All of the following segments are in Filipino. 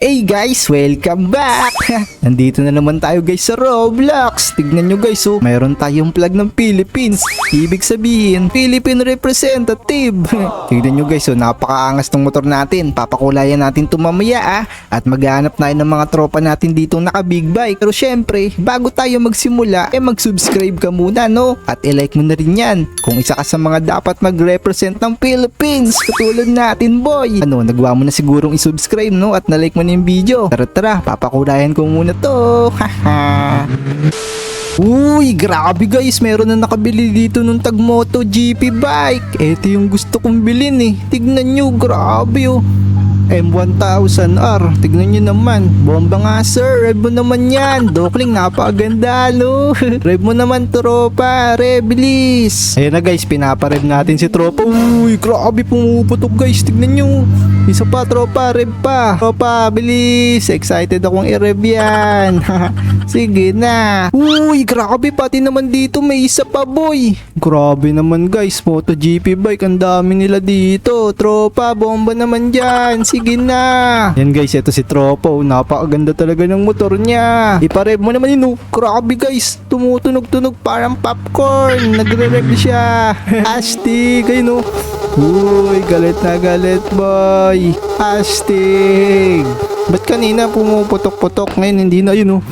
Hey guys, welcome back! Nandito na naman tayo guys sa Roblox. Tignan nyo guys, oh, mayroon tayong flag ng Philippines. Ibig sabihin, Philippine representative. Tignan nyo guys, oh, napakaangas ng motor natin. Papakulayan natin ito mamaya ah. At maghanap tayo ng mga tropa natin dito naka big bike. Pero syempre, bago tayo magsimula, eh mag-subscribe ka muna no? At i-like mo na rin yan. Kung isa ka sa mga dapat mag-represent ng Philippines, katulad natin boy. Ano, nagawa mo na sigurong i-subscribe no? At na-like mo yung video. Tara tara, papakulayan ko muna to. Haha. Uy, grabe guys, meron na nakabili dito nung Tagmoto GP bike. Ito yung gusto kong bilhin eh. Tignan nyo, grabe oh. M1000R, tignan nyo naman. Bomba nga sir, rev mo naman yan. Dokling, napakaganda no. rev mo naman tropa, rev, bilis. Na guys, pinaparev natin si tropa. Uy, grabe pumuputok guys, tignan nyo. Isa pa tropa, rev pa. Tropa, bilis. Excited akong i-rev yan. Sige na. Uy, grabe pati naman dito may isa pa boy. Grabe naman guys, MotoGP bike, ang dami nila dito. Tropa, bomba naman dyan. Sige na. Yan guys, ito si Tropa. Oh, napakaganda talaga ng motor niya. Iparev mo naman yun. oh. Grabe guys, tumutunog-tunog parang popcorn. Nagre-rev siya. Astig, ayun oh. Uy, galit na galit boy. Astig. Ba't kanina pumuputok-putok ngayon hindi na yun oh.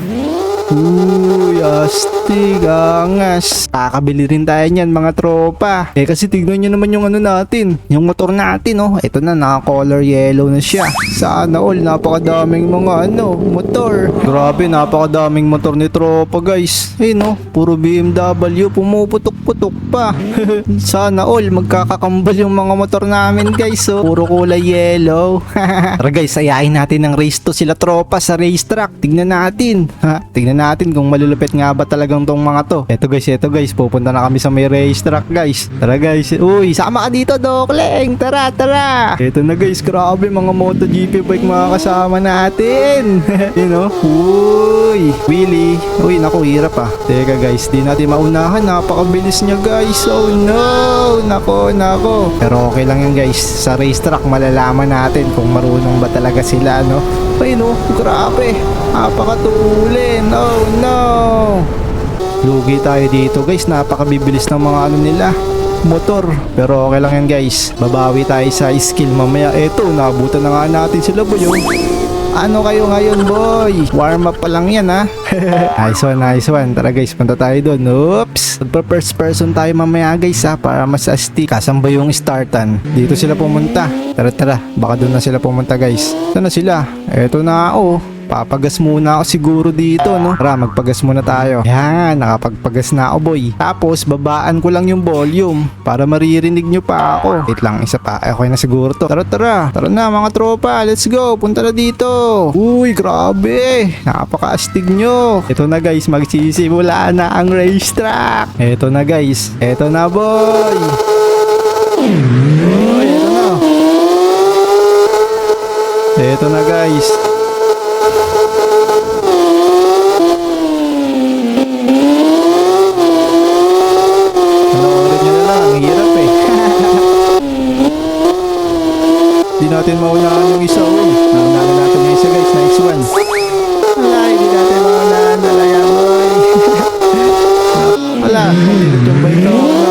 Uy, astig, angas. Kakabili rin tayo niyan mga tropa. Eh kasi tignan nyo naman yung ano natin. Yung motor natin oh. Ito na, naka-color yellow na siya. Sana all, napakadaming mga ano, motor. Grabe, napakadaming motor ni tropa guys. Eh no, puro BMW, pumuputok-putok pa. Sana all, magkakakambal yung mga motor namin guys oh. Puro kulay yellow. Tara guys, ayahin natin ng race to sila tropa sa racetrack. Tignan natin. Ha? Tignan natin kung malulupit nga ba talagang tong mga to. Eto guys, eto guys, pupunta na kami sa may racetrack guys. Tara guys. Uy, sama ka dito, Dokleng. Tara, tara. Eto na guys, grabe mga MotoGP bike mga kasama natin. you know? Uy, Willy. Uy, naku, hirap ah. Teka guys, di natin maunahan. Napakabilis niya guys. Oh no. Nako, nako. Pero okay lang yan guys. Sa racetrack malalaman natin kung marunong ba talaga sila, no? Ay no, grabe. Napakatulin. Oh no. Lugi tayo dito guys. Napakabibilis ng mga ano nila motor. Pero okay lang yan guys. Babawi tayo sa skill mamaya. Eto, naabutan na nga natin sila boy. oh. Ano kayo ngayon boy? Warm up pa lang yan ha. nice one, nice one. Tara guys, punta tayo doon. Oops. Magpa first person tayo mamaya guys ha. Para mas astig. Kasan ba yung startan? Dito sila pumunta. Tara tara. Baka doon na sila pumunta guys. Saan sila? Eto na oh. Papagas muna ako siguro dito, no? Tara, magpagas muna tayo. Yan, nakapagpagas na ako, boy. Tapos, babaan ko lang yung volume para maririnig nyo pa ako. Wait lang, isa pa. Okay na siguro to. Tara, tara. Tara na, mga tropa. Let's go. Punta na dito. Uy, grabe. Napaka-astig nyo. Ito na, guys. Magsisimula na ang racetrack. Ito na, guys. Ito na, boy. Ito na, guys. Panoorin nyo na lang, ang hirap eh. Di natin maunahan yung isa, uy. Naunahan natin yung isa guys, nice one. Wala, hindi natin maunahan talaga, boy. Wala, hindi yung bike na una.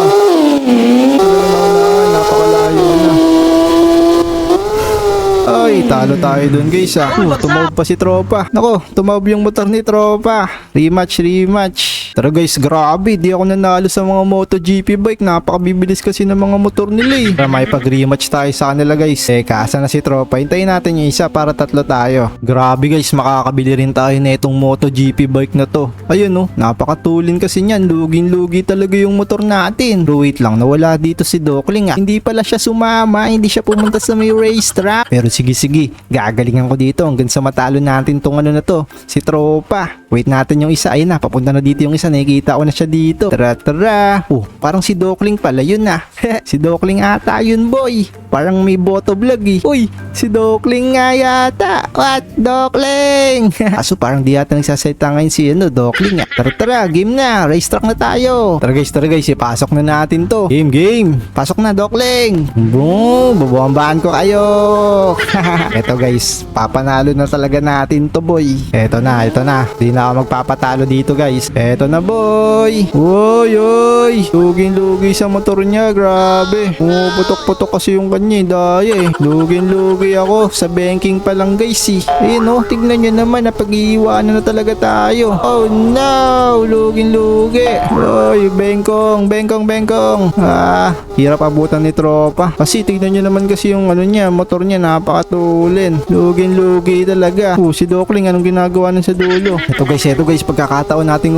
Wala na. Ay, talo tayo dun guys ah. Uh, tumawag pa si tropa. Nako, tumawag yung motor ni tropa. Rematch, rematch. Pero guys, grabe, di ako nanalo sa mga MotoGP bike. Napakabibilis kasi ng mga motor nila eh. Para may pag-rematch tayo sa kanila guys. Teka, asa na si tropa? Hintayin natin yung isa para tatlo tayo. Grabe guys, makakabili rin tayo na itong MotoGP bike na to. Ayun oh, napakatulin kasi niyan. Lugin-lugi talaga yung motor natin. Pero wait lang, nawala dito si Dokling ah. Hindi pala siya sumama, hindi siya pumunta sa may racetrack. Pero sige sige, gagalingan ko dito hanggang sa matalo natin tong ano na to, si Tropa. Wait natin yung isa, ayun na, papunta na dito yung isa, nakikita ko na siya dito. Tara tara. Oh, parang si Dokling pala yun na. si Dokling ata yun boy. Parang may boto vlog eh. Uy, si Dokling nga yata. What? Dokling! Kaso parang di yata nagsasalita ngayon si ano, Dokling ah. Tara tara, game na. Racetrack na tayo. Tara guys, tara guys, ipasok na natin to. Game, game. Pasok na, Dokling. Boom, babombahan ko kayo. Eto guys, pap Ipapanalo na talaga natin to boy. Eto na, eto na. Di na ako magpapatalo dito guys. Eto na boy. Uy, uy. Lugin-lugi sa motor niya. Grabe. Pumuputok-putok kasi yung kanya. eh. Daya eh. Lugin-lugi ako. Sa banking pa lang guys eh. Ayun oh. Tignan nyo naman. Napag-iiwanan na talaga tayo. Oh no. Lugin-lugi. Uy, bengkong. Bengkong, bengkong. Ah, hirap abutan ni tropa. Kasi tignan nyo naman kasi yung ano niya. Motor niya napakatulin. Lugin-lugi talaga. Oh, si Dokling anong ginagawa nun sa dulo? Ito guys, ito guys. Pagkakataon nating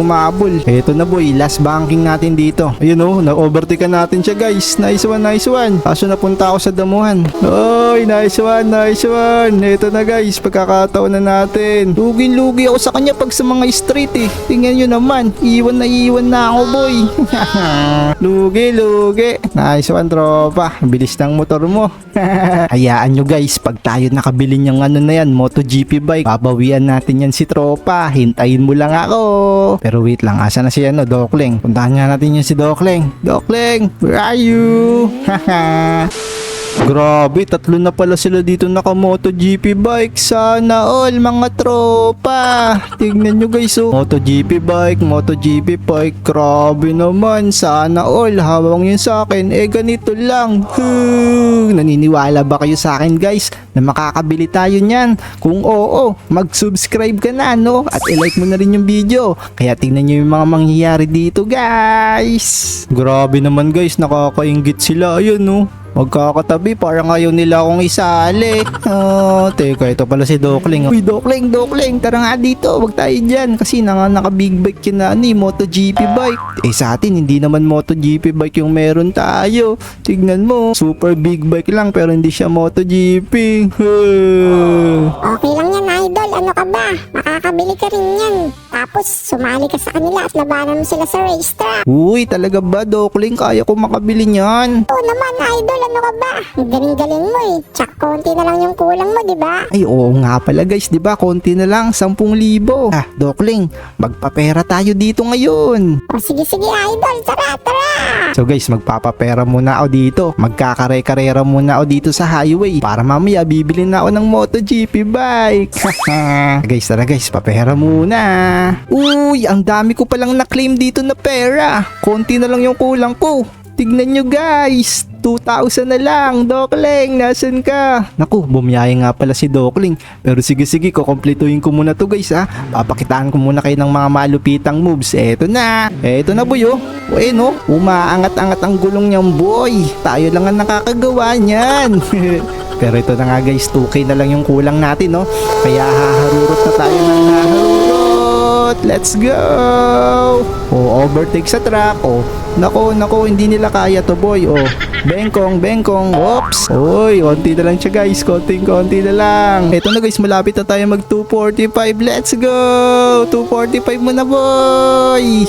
umabol. Ito na boy. Last banking natin dito. Ayun oh. Na-overtake natin siya guys. Nice one, nice one. Kaso napunta ako sa damuhan. Oy, nice one, nice one. Ito na guys. Pagkakataon na natin. Lugin-lugi ako sa kanya pag sa mga street eh. Tingnan nyo naman. Iwan na iwan na ako boy. lugi, lugi. Nice one tropa. Bilis ng motor mo. Hayaan nyo guys. Pag tayo nakabili niyang ano na yan, MotoGP bike, babawian natin yan si tropa. Hintayin mo lang ako. Pero wait lang, asa na si ano, Dokling? Puntahan nga natin yan si Dokling. Dokling, where are you? Haha. Grabe, tatlo na pala sila dito naka MotoGP bike. Sana all mga tropa. Tignan nyo guys oh. MotoGP bike, MotoGP bike. Grabe naman. Sana all. Hawang yun sa akin. Eh ganito lang. Naniniwala ba kayo sa akin guys na makakabili tayo niyan? Kung oo, mag-subscribe ka na no? At i-like mo na rin yung video. Kaya tingnan nyo yung mga mangyayari dito guys. Grabe naman guys. Nakakaingit sila. Ayun no. Magkakatabi, parang ayaw nila akong isali. Oh, teka, ito pala si Dokling. Uy, Dokling, Dokling, tara nga dito. Wag tayo dyan. Kasi na nga naka big bike yun na ano, eh, MotoGP bike. Eh sa atin, hindi naman MotoGP bike yung meron tayo. Tignan mo, super big bike lang pero hindi siya MotoGP. Huh. Okay lang yan, idol. Ano ka ba? Makakabili ka rin yan. Tapos, sumali ka sa kanila at labanan mo sila sa racetrack. Uy, talaga ba, Dokling? Kaya ko makabili niyan. Oo naman, idol. Ano ka ba? Ang Galing-galing mo eh. Tsak, konti na lang yung kulang mo, di ba? Ay, oo nga pala guys, 'di ba? Konti na lang, 10,000. Ah, Dokling, magpapera tayo dito ngayon. O sige, sige, idol. Tara, tara. So guys, magpapapera muna ako dito. Magkakare-karera muna ako dito sa highway para mamaya bibili na ako ng MotoGP bike. guys, tara guys, papera muna. Uy, ang dami ko palang na-claim dito na pera. Konti na lang yung kulang ko. Tignan nyo guys, 2,000 na lang. Dokling, nasan ka? Naku, bumiyaya nga pala si Dokling. Pero sige sige, kukompletuhin ko muna to guys ha. Papakitaan ko muna kayo ng mga malupitang moves. Eto na. Eto na boy oh. O eh no, umaangat-angat ang gulong niyang boy. Tayo lang ang nakakagawa niyan. Pero ito na nga guys, 2K na lang yung kulang natin no. Kaya haharurot na tayo ng haharurot. Let's go! O, overtake sa track. O, nako, nako, hindi nila kaya to boy. O, bengkong, bengkong. Oops! Uy, konti na lang siya guys. Konting, konti na lang. Ito na guys, malapit na tayo mag 245. Let's go! 245 mo na boy!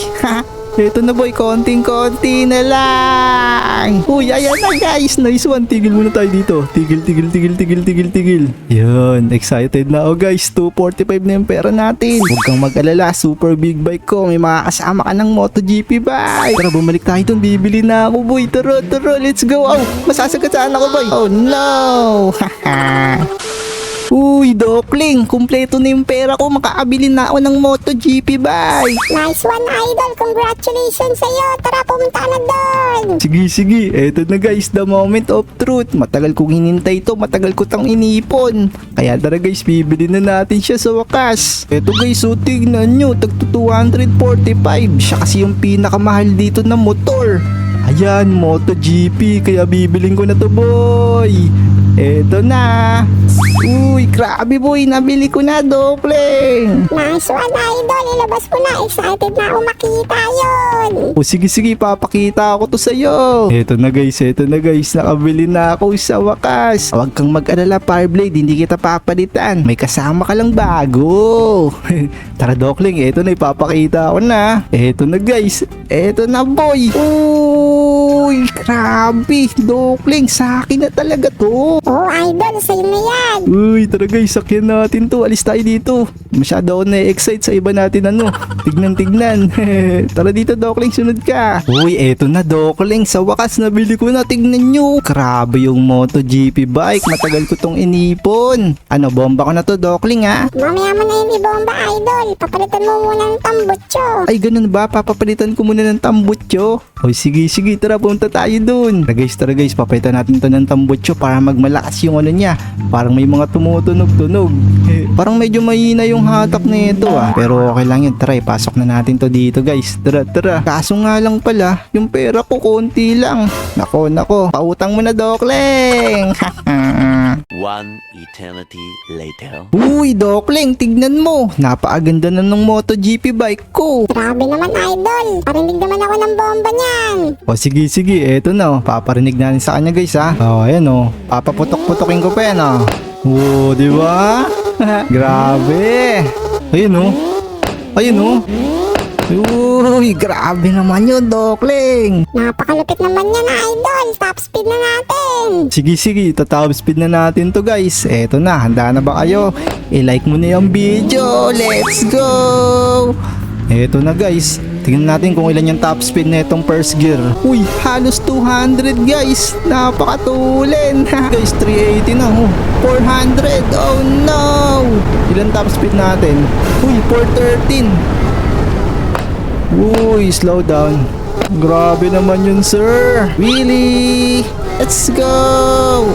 Ito na boy, konting-konti na lang. Uy, ayan na guys. Nice one. Tigil muna tayo dito. Tigil, tigil, tigil, tigil, tigil, tigil. Yun, excited na ako guys. 245 na yung pera natin. Huwag kang mag-alala. Super big bike ko. May makakasama ka ng MotoGP bike. Tara, bumalik tayo dun. Bibili na ako boy. Tara, tara. Let's go. Oh, masasagasaan ako boy. Oh no. Haha. Uy, Dokling, kumpleto na yung pera ko. Makakabili na ako ng MotoGP bike. Nice one, idol. Congratulations sa'yo. Tara, pumunta na doon. Sige, sige. Eto na guys, the moment of truth. Matagal kong hinintay to, matagal ko tang inipon. Kaya tara guys, bibili na natin siya sa wakas. Eto guys, so tignan nyo, tag 245. Siya kasi yung pinakamahal dito na motor. Ayan, MotoGP, kaya bibiling ko na to boy. Eto na. Uy, grabe boy, nabili ko na, Dokling. Nice one, idol. Ilabas mo na. Excited na ako makita yun. O sige sige, papakita ako to sa'yo. Eto na guys, eto na guys, nakabili na ako sa wakas. Huwag kang mag-alala, Fireblade, hindi kita papalitan. May kasama ka lang bago. Tara Dokling, eto na, ipapakita ko na. Eto na guys, eto na boy. Uy, grabe. Dokling, sa akin na talaga to. Oo, idol, sa'yo na yan. Uy, tara guys, sakyan natin to. Alis tayo dito. Masyado ako na-excite sa iba natin ano. Tignan, tignan. tara dito, Dokling, sunod ka. Uy, eto na, Dokling. Sa wakas, nabili ko na. Tignan nyo. Grabe yung MotoGP bike. Matagal ko tong inipon. Ano, bomba ko na to, Dokling, ha? Mamaya mo na yung ibomba, idol. Papalitan mo muna ng tambutso. Ay, ganun ba? Papapalitan ko muna ng tambutso. O sige, sige, tara, punta tayo dun. Tara guys, tara guys, papalitan natin to ng tambutso para magmalakas yung ano niya. Parang may mga tumutunog-tunog. Parang medyo mahina yung hatak nito ah. Pero okay lang yun, tara, ipasok na natin to dito guys. Tara, tara. Kaso nga lang pala, yung pera ko konti lang. Nako, nako, pautang mo na, Dokleng. One eternity later. Uy, Dokleng, tignan mo. Napaaganda na ng MotoGP bike ko. Grabe naman, idol. Parinig naman ako ng bomba niyan. O sige sige, eto na oh. Paparinig natin sa kanya guys ha. O ayan oh. Papaputok-putokin ko pa yan oh. Oo, di ba? grabe. Ayun oh. Ayun oh. Uy, grabe naman yun, Dokling. Napakalupit naman yan, idol. Top speed na natin. Sige, sige, tatawag speed na natin to guys. Eto na, handa na ba kayo? I-like mo na yung video. Let's go! Eto na guys. Tingnan natin kung ilan yung top speed na itong first gear. Uy, halos 200 guys. Napakatulin. guys, 380 na. Oh. 400. Oh no! Ilan top speed natin? Uy, 413. Uy, slow down. Grabe naman yun, sir. Really? Let's go!